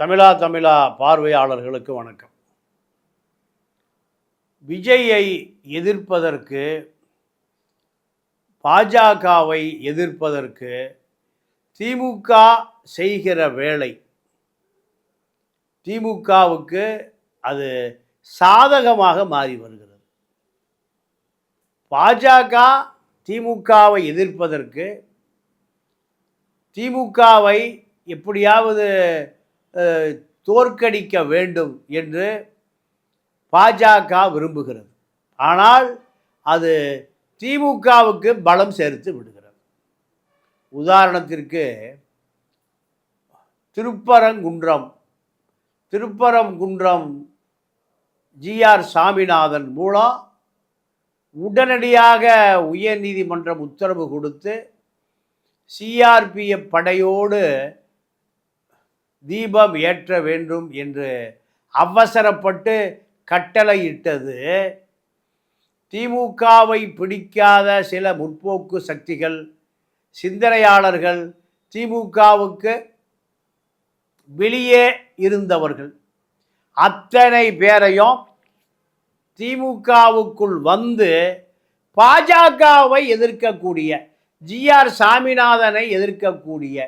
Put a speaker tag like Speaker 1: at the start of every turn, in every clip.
Speaker 1: தமிழா தமிழா பார்வையாளர்களுக்கு வணக்கம். விஜயை எதிர்ப்பதற்கு பாஜகவை எதிர்ப்பதற்கு திமுக செய்கிற வேலை. திமுகவுக்கு அது சாதகமாக மாறி வருகிறது. பாஜக திமுகவை எதிர்ப்பதற்கு திமுகவை எப்படியாவது தோற்கடிக்க வேண்டும் என்று பாஜக விரும்புகிறது. ஆனால் அது திமுகவுக்கு பலம் சேர்த்து விடுகிறது. உதாரணத்திற்கு திருப்பரங்குன்றம் திருப்பரங்குன்றம் ஜிஆர் சாமிநாதன் மூலம் உடனடியாக உயர்நீதிமன்றம் உத்தரவு கொடுத்து சிஆர்பிஎஃப் படையோடு தீபம் ஏற்ற வேண்டும் என்று அவசரப்பட்டு கட்டளையிட்டது. திமுகவை பிடிக்காத சில முற்போக்கு சக்திகள் சிந்தனையாளர்கள் திமுகவுக்கு வெளியே இருந்தவர்கள். அத்தனை பேரையும் திமுகவுக்குள் வந்து பாஜகவை எதிர்க்கக்கூடிய ஜிஆர் சாமிநாதனை எதிர்க்கக்கூடிய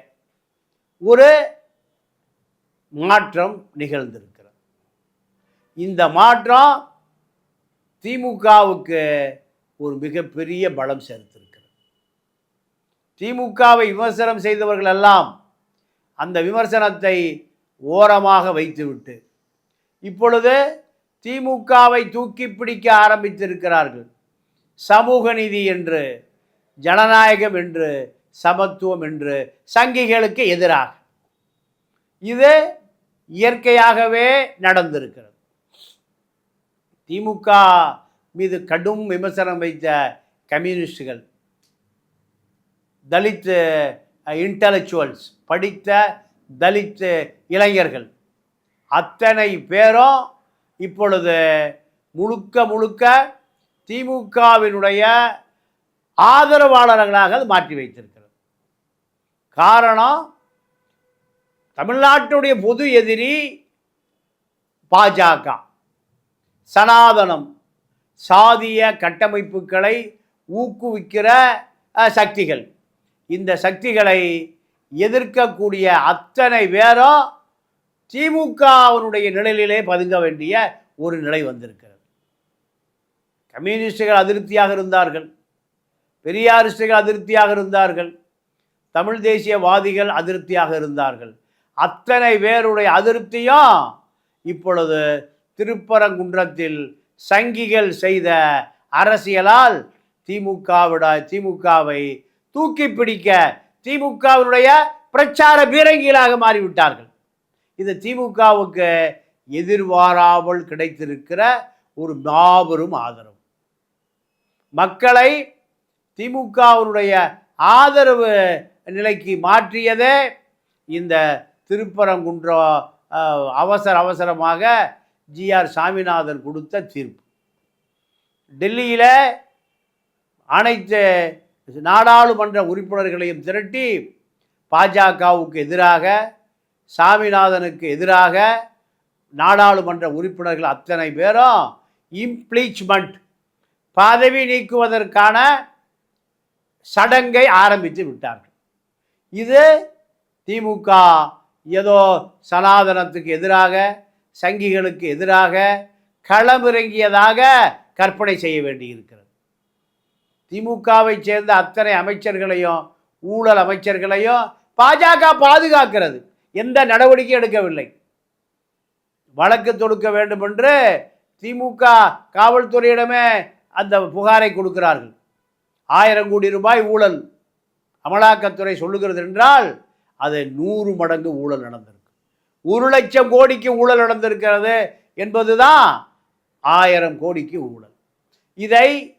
Speaker 1: ஒரு மாற்றம் நிகழ்ந்திருக்கிறது. இந்த மாற்றம் திமுகவுக்கு ஒரு மிகப்பெரிய பலம் சேர்த்திருக்கிறது. திமுகவை விமர்சனம் செய்தவர்கள் எல்லாம் அந்த விமர்சனத்தை ஓரமாக வைத்துவிட்டு இப்பொழுது திமுகவை தூக்கி பிடிக்க ஆரம்பித்திருக்கிறார்கள். சமூக நீதி என்று ஜனநாயகம் என்று சமத்துவம் என்று சங்கிகளுக்கு எதிராக. இது இயற்கையாகவே நடந்திருக்கிறது. திமுக மீது கடும் விமர்சனம் வைத்த கம்யூனிஸ்டுகள் தலித் இன்டலெக்சுவல்ஸ் படித்த தலித் இளைஞர்கள் அத்தனை பேரும் இப்பொழுது முழுக்க முழுக்க திமுகவினுடைய ஆதரவாளர்களாக அது மாற்றி வைத்திருக்கிறது. காரணம் தமிழ்நாட்டுடைய பொது எதிரி பாஜக. சனாதனம் சாதிய கட்டமைப்புகளை ஊக்குவிக்கிற சக்திகள். இந்த சக்திகளை எதிர்க்கக்கூடிய அத்தனை பேரும் திமுகவினுடைய நிழலிலே பதுங்க வேண்டிய ஒரு நிலை வந்திருக்கிறது. கம்யூனிஸ்டுகள் அதிருப்தியாக இருந்தார்கள். பெரியாரிஸ்டுகள் அதிருப்தியாக இருந்தார்கள். தமிழ் தேசியவாதிகள் அதிருப்தியாக இருந்தார்கள். அத்தனை பேருடைய அதிருப்தியும் இப்பொழுது திருப்பரங்குன்றத்தில் சங்கிகள் செய்த அரசியலால் திமுகவிட திமுகவை தூக்கி பிடிக்க திமுகவினுடைய பிரச்சார பீரங்கிகளாக மாறிவிட்டார்கள். இது திமுகவுக்கு எதிர்பாராமல் கிடைத்திருக்கிற ஒரு மாபெரும் ஆதரவு. மக்களை திமுகவினுடைய ஆதரவு நிலைக்கு மாற்றியதே இந்த திருப்பரங்குன்றம் அவசர அவசரமாக ஜிஆர் சாமிநாதன் கொடுத்த தீர்ப்பு. டெல்லியில் அனைத்து நாடாளுமன்ற உறுப்பினர்களையும் திரட்டி பாஜகவுக்கு எதிராக சாமிநாதனுக்கு எதிராக நாடாளுமன்ற உறுப்பினர்கள் அத்தனை பேரும் இம்ப்ளீச்மெண்ட் பதவி நீக்குவதற்கான சடங்கை ஆரம்பித்து விட்டார்கள். இது திமுக ஏதோ சனாதனத்துக்கு எதிராக சங்கிகளுக்கு எதிராக களமிறங்கியதாக கற்பனை செய்ய வேண்டியிருக்கிறது. திமுகவை சேர்ந்த அத்தனை அமைச்சர்களையும் ஊழல் அமைச்சர்களையும் பாஜக பாதுகாக்கிறது. எந்த நடவடிக்கை எடுக்கவில்லை. வழக்கு தொடுக்க வேண்டும் என்று திமுக காவல்துறையிடமே அந்த புகாரை கொடுக்கிறார்கள். ஆயிரம் கோடி ரூபாய் ஊழல் அமலாக்கத்துறை சொல்லுகிறது என்றால் அது நூறு மடங்கு ஊழல் நடந்திருக்கு. ஒரு லட்சம் கோடிக்கு ஊழல் நடந்திருக்கிறது என்பது தான் ஆயிரம் கோடிக்கு ஊழல். இதை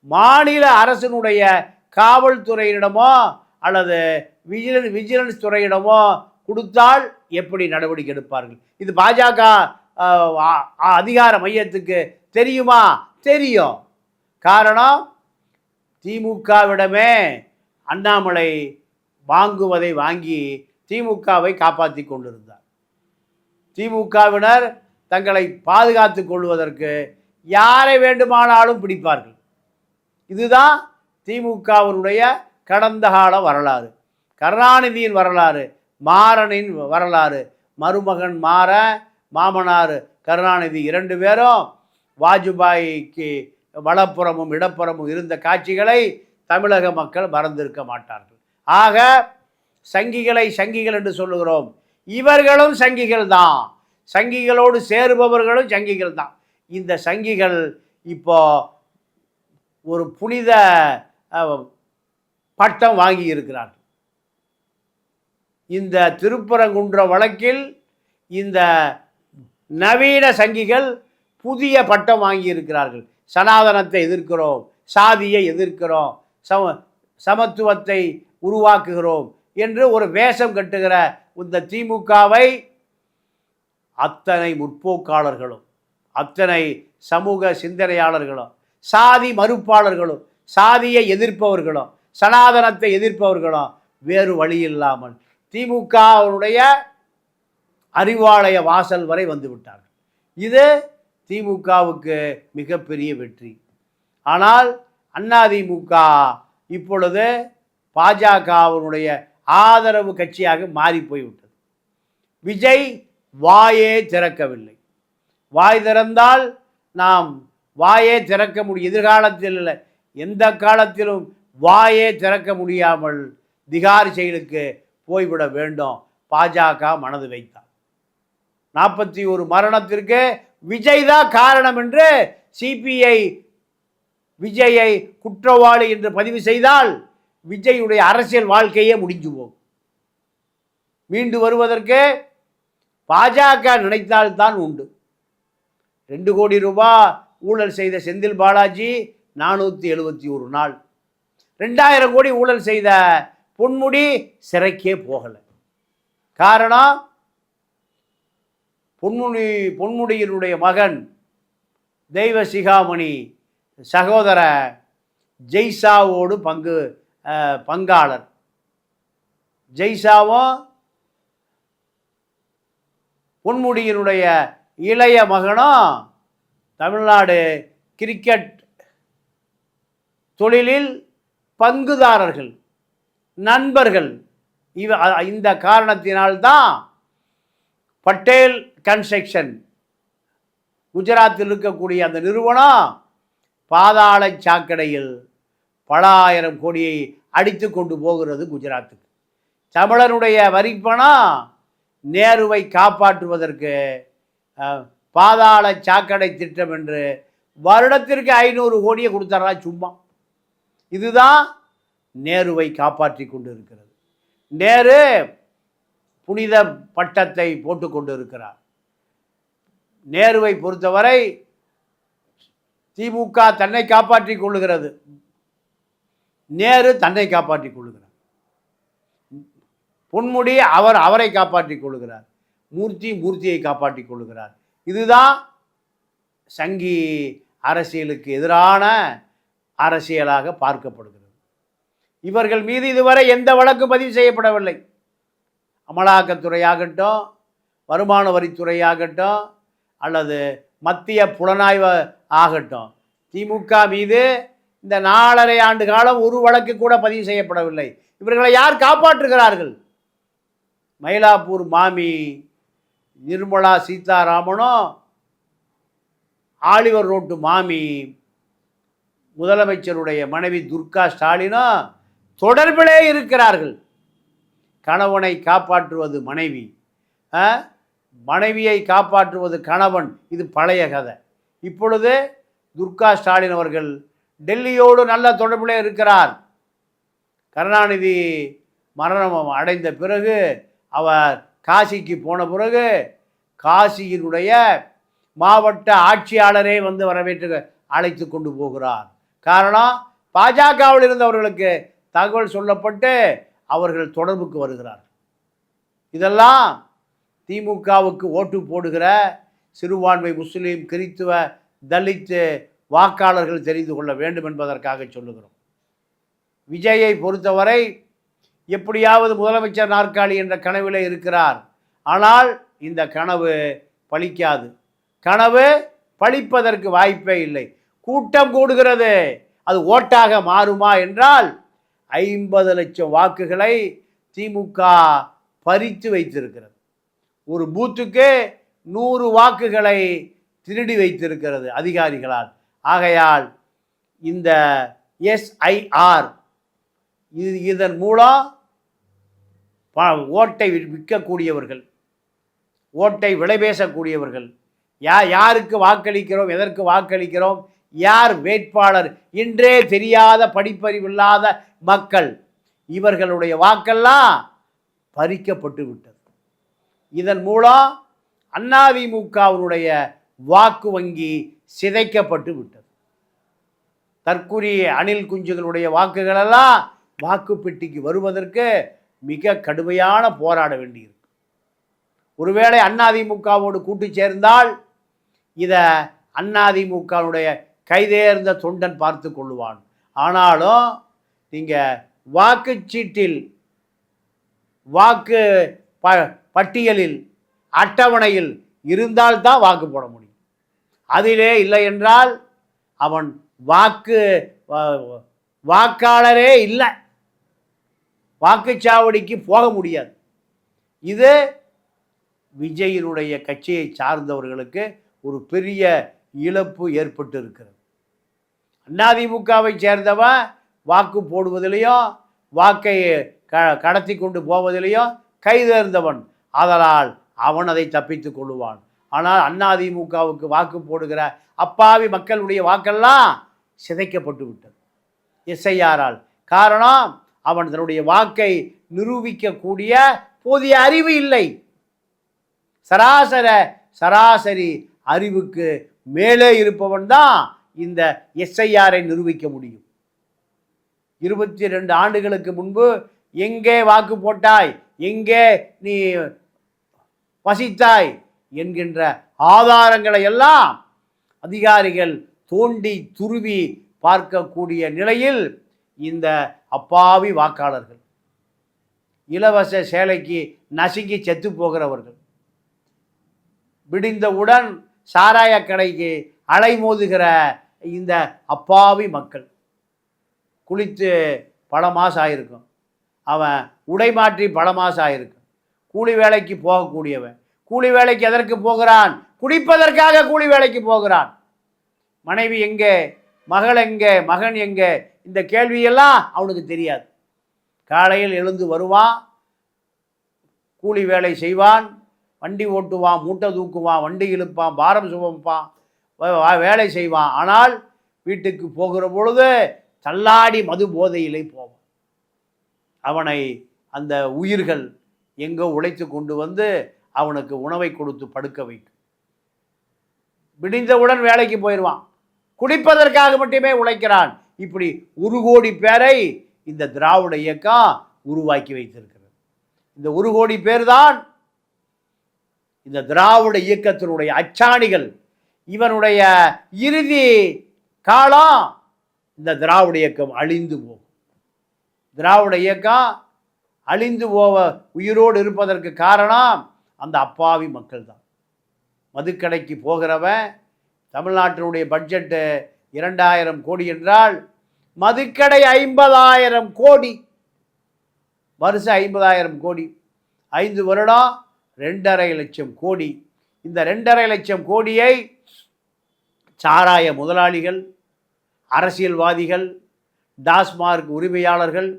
Speaker 1: மாநில அரசினுடைய காவல்துறையிடமோ அல்லது விஜிலன்ஸ் விஜிலன்ஸ் துறையிடமோ கொடுத்தால் எப்படி நடவடிக்கை எடுப்பார்கள்? இது பாஜக அ- அதிகார மையத்துக்கு தெரியுமா? தெரியும். காரணம் திமுகவிடமே அண்ணாமலை வாங்குவதை வாங்கி திமுகவை காப்பாற்றி கொண்டிருந்தார். திமுகவினர் தங்களை பாதுகாத்து கொள்வதற்கு யாரை வேண்டுமானாலும் பிடிப்பார்கள். இதுதான் திமுகவினுடைய கடந்த கால வரலாறு. கருணாநிதியின் வரலாறு மாறனின் வரலாறு. மருமகன் மாற மாமனார் கருணாநிதி இரண்டு பேரும் வாஜ்பாய்க்கு வலப்புறமும் இடப்புறமும் இருந்த காட்சிகளை தமிழக மக்கள் மறந்திருக்க மாட்டார்கள். ஆக சங்கிகளை சங்கிகள் என்று சொல்லுகிறோம். இவர்களும் சங்கிகள் தான் சங்கிகளோடு சேருபவர்களும் சங்கிகள் தான் இந்த சங்கிகள் இப்போ ஒரு புனித பட்டம் வாங்கி இருக்கிறார்கள் இந்த திருப்பரங்குன்ற வழக்கில் இந்த நவீன சங்கிகள் புதிய பட்டம் வாங்கி இருக்கிறார்கள் சனாதனத்தை எதிர்க்கிறோம் சாதியை எதிர்க்கிறோம் சம சமத்துவத்தை உருவாக்குகிறோம் என்று ஒரு வேஷம் கட்டுகிற இந்த திமுகவை அத்தனை முற்போக்காளர்களும் அத்தனை சமூக சிந்தனையாளர்களும் சாதி மறுப்பாளர்களும் சாதியை எதிர்ப்பவர்களும் சனாதனத்தை எதிர்ப்பவர்களும் வேறு வழி இல்லாமல் திமுகவுடைய அறிவாலய வாசல் வரை வந்துவிட்டார்கள் இது திமுகவுக்கு மிகப்பெரிய வெற்றி. ஆனால் அதிமுக இப்பொழுது பாஜகவினுடைய ஆதரவு கட்சியாக மாறி போய்விட்டது. விஜய் வாயே திறக்கவில்லை. வாய் திறந்தால் நாம் வாயே திறக்க முடியும் எதிர்காலத்தில் இல்லை எந்த காலத்திலும் வாயே திறக்க முடியாமல் திகார் செயலுக்கு போய்விட வேண்டும் பாஜக மனது வைத்தார் நாற்பத்தி ஒரு மரணத்திற்கு விஜய் தான் காரணம் என்று சிபிஐ விஜயை குற்றவாளி என்று பதிவு செய்தால் விஜயுடைய அரசியல் வாழ்க்கையே முடிஞ்சு போகும் மீண்டு வருவதற்கு பாஜக நினைத்தால்தான் உண்டு. ரெண்டு கோடி ரூபாய் ஊழல் செய்த செந்தில் பாலாஜி நானூற்றி எழுபத்தி ஒரு நாள். ரெண்டாயிரம் கோடி ஊழல் செய்த பொன்முடி சிறைக்கே போகலை. காரணம் பொன்முடி பொன்முடியினுடைய மகன் தெய்வ சிகாமணி சகோதர ஜெய்சாவோடு பங்கு பங்காளர். ஜெய்சாவும் பொன்முடியினுடைய இளைய மகனும் தமிழ்நாடு கிரிக்கெட் தொழிலில் பங்குதாரர்கள் நண்பர்கள். இவ இந்த காரணத்தினால்தான் பட்டேல் கன்ஸ்ட்ரக்ஷன் குஜராத்தில் இருக்கக்கூடிய அந்த நிறுவனம் பாதாள சாக்கடையில் பல ஆயிரம் கோடியை அடித்து கொண்டு போகிறது குஜராத்துக்கு. தமிழனுடைய வரிப்பணம் நேருவை காப்பாற்றுவதற்கு பாதாள சாக்கடை திட்டம் என்று வருடத்திற்கு ஐநூறு கோடியை கொடுத்தாரா சும்மா. இதுதான் நேருவை காப்பாற்றி கொண்டு இருக்கிறது நேரு புனித பட்டத்தை போட்டு கொண்டு இருக்கிறார் நேருவை பொறுத்தவரை திமுக தன்னை காப்பாற்றிக் கொள்ளுகிறது. நேரு தன்னை காப்பாற்றிக் கொள்ளுகிறார். பொன்முடி அவர் அவரை காப்பாற்றிக் கொள்ளுகிறார். மூர்த்தி மூர்த்தியை காப்பாற்றிக் கொள்ளுகிறார். இதுதான் சங்கி அரசியலுக்கு எதிரான அரசியலாக பார்க்கப்படுகிறது. இவர்கள் மீது இதுவரை எந்த வழக்கும் பதிவு செய்யப்படவில்லை. அமலாக்கத்துறையாகட்டும் வருமான வரித்துறையாகட்டும் அல்லது மத்திய புலனாய்வு ஆகட்டும். திமுக மீது இந்த நாலரை ஆண்டு காலம் ஒரு வழக்கு கூட பதிவு செய்யப்படவில்லை. இவர்களை யார் காப்பாற்றுகிறார்கள்? மயிலாப்பூர் மாமி நிர்மலா சீதாராமனும் ஆலிவர் ரோட்டு மாமி முதலமைச்சருடைய மனைவி துர்கா ஸ்டாலினும் தொடர்பிலே இருக்கிறார்கள். கணவனை காப்பாற்றுவது மனைவி. ஆ? மனைவியை காப்பாற்றுவது கணவன் இது பழைய கதை. இப்பொழுது துர்கா ஸ்டாலின் அவர்கள் டெல்லியோடு நல்ல தொடர்பிலே இருக்கிறார். கருணாநிதி மரணம் அடைந்த பிறகு அவர் காசிக்கு போன பிறகு காசியினுடைய மாவட்ட ஆட்சியாளரே வந்து வரவேற்று அழைத்து கொண்டு போகிறார். காரணம் பாஜகவில் இருந்தவர்களுக்கு தகவல் சொல்லப்பட்டு அவர்கள் தொடர்புக்கு வருகிறார் இதெல்லாம் திமுகவுக்கு ஓட்டு போடுகிற சிறுபான்மை முஸ்லீம் கிறித்துவ தலித்து வாக்காளர்கள் தெரிந்து கொள்ள வேண்டும் என்பதற்காக சொல்லுகிறோம். விஜயை பொறுத்தவரை எப்படியாவது முதலமைச்சர் நாற்காலி என்ற கனவிலே இருக்கிறார். ஆனால் இந்த கனவு பழிக்காது. கனவு பழிப்பதற்கு வாய்ப்பே இல்லை. கூட்டம் கூடுகிறது. அது ஓட்டாக மாறுமா என்றால் ஐம்பது லட்சம் வாக்குகளை திமுக பறித்து வைத்திருக்கிறது. ஒரு பூத்துக்கே நூறு வாக்குகளை திருடி வைத்திருக்கிறது அதிகாரிகளால். ஆகையால் இந்த எஸ்ஐஆர் இது இதன் மூலம் ப- ஓட்டை விற்கக்கூடியவர்கள் ஓட்டை விலை பேசக்கூடியவர்கள் யா யாருக்கு வாக்களிக்கிறோம் எதற்கு வாக்களிக்கிறோம் யார் வேட்பாளர் என்றே தெரியாத படிப்பறிவில்லாத மக்கள் இவர்களுடைய வாக்கெல்லாம் பறிக்கப்பட்டு விட்டது. இதன் மூலம் அதிமுகவினுடைய வாக்கு வங்கி சிதைக்கப்பட்டு விட்டது. தற்குறி அணில் குஞ்சுகளுடைய வாக்குகளெல்லாம் வாக்கு பெட்டிக்கு வருவதற்கு மிக கடுமையான போராட வேண்டியிருக்கு. ஒருவேளை அதிமுகவோடு கூட்டு சேர்ந்தால் இதை அதிமுகவுடைய கைதேர்ந்த தொண்டன் பார்த்து கொள்ளுவான். ஆனாலும் நீங்கள் வாக்குச்சீட்டில் வாக்கு ப பட்டியலில் அட்டவணையில் இருந்தால்தான் வாக்கு போட முடியும். அதிலே இல்லை என்றால் அவன் வாக்கு வாக்காளரே இல்லை. வாக்குச்சாவடிக்கு போக முடியாது. இது விஜயினுடைய கட்சியை சார்ந்தவர்களுக்கு ஒரு பெரிய இழப்பு ஏற்பட்டு இருக்கிறது அதிமுகவை சேர்ந்தவன் வாக்கு போடுவதிலையும் வாக்கை க கடத்தி கொண்டு போவதிலையும் கைதேர்ந்தவன் ஆதலால் அவன் அதை தப்பித்து கொள்ளுவான். ஆனால் அதிமுகவுக்கு வாக்கு போடுகிற அப்பாவி மக்களுடைய வாக்கெல்லாம் சிதைக்கப்பட்டு விட்டது. எஸ்ஐஆரால். காரணம் அவன் தன்னுடைய வாக்கை நிரூபிக்கக்கூடிய போதிய அறிவு இல்லை. சராசர சராசரி அறிவுக்கு மேலே இருப்பவன் தான் இந்த எஸ்ஐஆரை நிரூபிக்க முடியும். இருபத்தி ரெண்டு ஆண்டுகளுக்கு முன்பு எங்கே வாக்கு போட்டாய்? எங்கே நீ வசித்தாய் என்கின்ற ஆதாரங்களை எல்லாம் அதிகாரிகள் தோண்டி துருவி பார்க்கக்கூடிய நிலையில் இந்த அப்பாவி வாக்காளர்கள் இலவச சேலைக்கு நசுங்கி செத்து போகிறவர்கள் விடிந்தவுடன் சாராய கடைக்கு அலைமோதுகிற இந்த அப்பாவி மக்கள் குளித்து பல மாதம் ஆயிருக்கும். அவன் உடை மாற்றி பல மாதம் ஆயிருக்கும். கூலி வேலைக்கு போகக்கூடியவன். கூலி வேலைக்கு எதற்கு போகிறான்? குடிப்பதற்காக கூலி வேலைக்கு போகிறான். மனைவி எங்கே? மகள் எங்கே? மகன் எங்கே? இந்த கேள்வியெல்லாம் அவனுக்கு தெரியாது. காலையில் எழுந்து வருவான் கூலி வேலை செய்வான் வண்டி ஓட்டுவான் மூட்டை தூக்குவான் வண்டி இழுப்பான் பாரம் சுமப்பான் வேலை செய்வான். ஆனால் வீட்டுக்கு போகிற பொழுது தள்ளாடி மது போதையிலே போவான். அவனை அந்த உயிர்கள் எங்கோ உழைத்து கொண்டு வந்து அவனுக்கு உணவை கொடுத்து படுக்க வைக்கும். விடிந்தவுடன் வேலைக்கு போயிடுவான் குடிப்பதற்காக மட்டுமே உழைக்கிறான். இப்படி ஒரு கோடி பேரை இந்த திராவிட இயக்கம் உருவாக்கி வைத்திருக்கிறது. இந்த ஒரு கோடி பேர் தான் இந்த திராவிட இயக்கத்தினுடைய அச்சாணிகள். இவனுடைய இறுதி காலம் இந்த திராவிட இயக்கம் அழிந்து போகும். திராவிட இயக்கம் அழிந்து போவ உயிரோடு இருப்பதற்கு காரணம் அந்த அப்பாவி மக்கள் தான் மதுக்கடைக்கு போகிறவன் தமிழ்நாட்டினுடைய பட்ஜெட்டு இரண்டாயிரம் கோடி என்றால் மதுக்கடை ஐம்பதாயிரம் கோடி. வருஷம் ஐம்பதாயிரம் கோடி. ஐந்து வருடம் ரெண்டரை லட்சம் கோடி. இந்த ரெண்டரை லட்சம் கோடியை சாராய முதலாளிகள் அரசியல்வாதிகள் டாஸ்மார்க் உரிமையாளர்கள்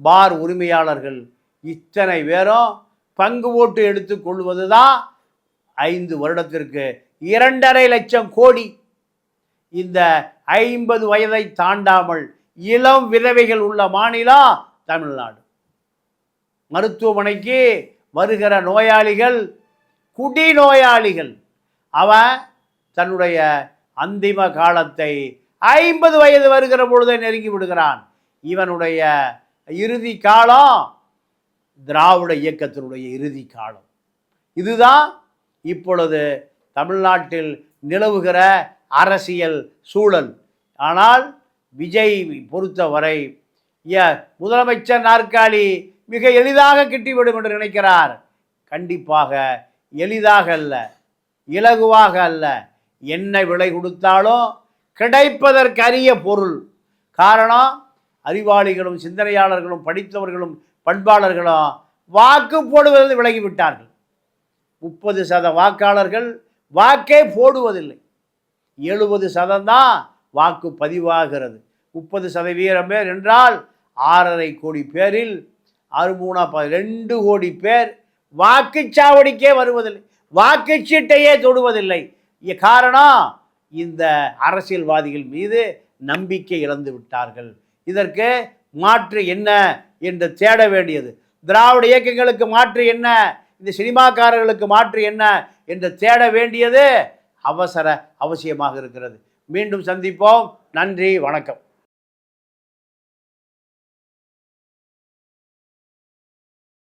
Speaker 1: பார் உரிமையாளர்கள் இத்தனை பேரும் பங்கு ஓட்டு எடுத்துக்கொள்வது தான் ஐந்து வருடத்திற்கு இரண்டரை லட்சம் கோடி. இந்த ஐம்பது வயதை தாண்டாமல் இளம் விதவைகள் உள்ள மாநிலம் தமிழ்நாடு. மருத்துவமனைக்கு வருகிற நோயாளிகள் குடி நோயாளிகள் அவன் தன்னுடைய அந்திம காலத்தை ஐம்பது வயது வருகிற பொழுதே நெருங்கி விடுகிறான். இவனுடைய இறுதி காலம் திராவிட இயக்கத்தினுடைய இறுதி காலம். இதுதான் இப்பொழுது தமிழ்நாட்டில் நிலவுகிற அரசியல் சூழல். ஆனால் விஜய் பொறுத்தவரை முதலமைச்சர் நாற்காலி மிக எளிதாக கிட்டிவிடும் என்று நினைக்கிறார். கண்டிப்பாக எளிதாக அல்ல இலகுவாக அல்ல. என்ன விலை கொடுத்தாலும் கிடைப்பதற்கு அரிய பொருள். காரணம் அறிவாளிகளும் சிந்தனையாளர்களும் படித்தவர்களும் பண்பாளர்களும் வாக்கு போடுவதில் விலகிவிட்டார்கள். முப்பது சத வாக்காளர்கள் வாக்கே போடுவதில்லை. எழுபது சதம்தான் வாக்கு பதிவாகிறது. முப்பது சதவீதம் பேர் என்றால் ஆறரை கோடி பேரில் அறுமூணா ப ரெண்டு கோடி பேர் வாக்குச்சாவடிக்கே வருவதில்லை. வாக்குச்சீட்டையே தொடுவதில்லை. காரணம் இந்த அரசியல்வாதிகள் மீது நம்பிக்கை இழந்து விட்டார்கள். இதற்கு மாற்று என்ன என்று தேட வேண்டியது. திராவிட இயக்கங்களுக்கு மாற்று என்ன? இந்த சினிமாக்காரர்களுக்கு மாற்று என்ன என்று தேட வேண்டியது அவசர அவசியமாக இருக்கிறது. மீண்டும் சந்திப்போம். நன்றி வணக்கம்.